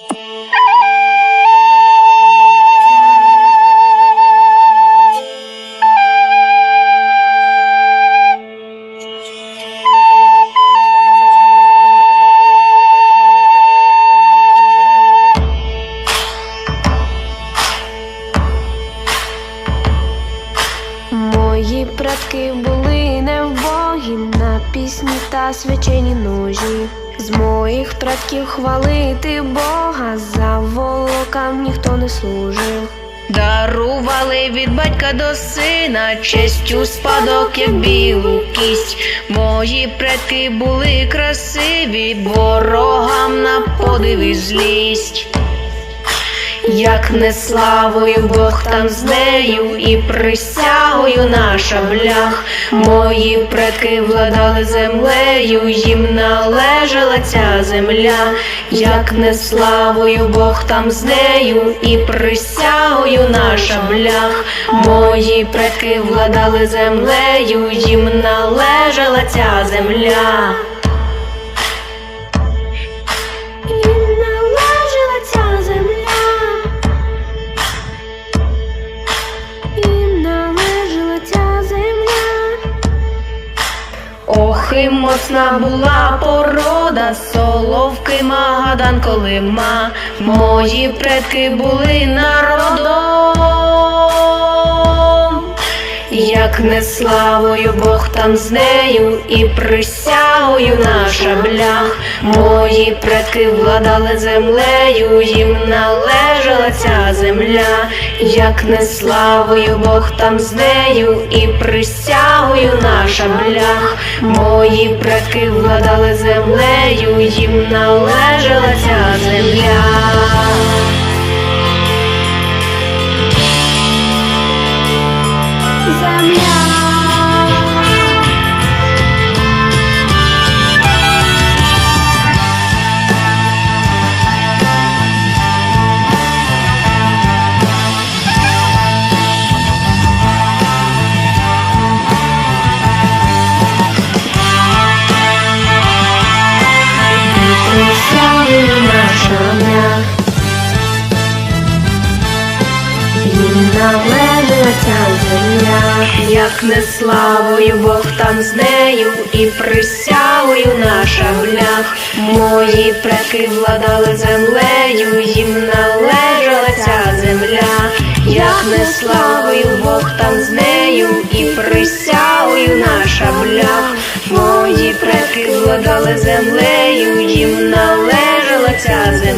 Мої предки були невбогі на пісні та свячені ножі. З моїх предків хвалити Бога, за волокам ніхто не служив. Дарували від батька до сина честю спадок, як білу кість. Мої предки були красиві, ворогам на подиві злість. Як не славою Бог там з нею і присягою на шаблях. Мої предки владали землею, їм належала ця земля, як не славою Бог там з нею і присягою на шаблях. Мої предки владали землею, їм належала ця земля. Ох, і мосна була порода, соловки Магадан Колима. Мої предки були народом. Як не славою Бог там з нею і присягою на шаблях. Мої предки владали землею, їм належала ця земля, як не славою Бог там з нею і присягою на шаблях. Мої предки владали землею, їм належала ця. Земля. Їм належала ця земля, як не славою Бог там з нею і присягою на шаблях. Мої предки владали землею, їм належала ця земля, як не славою Бог там з нею і присягою на шаблях. Мої предки владали землею, їм належала ця земля.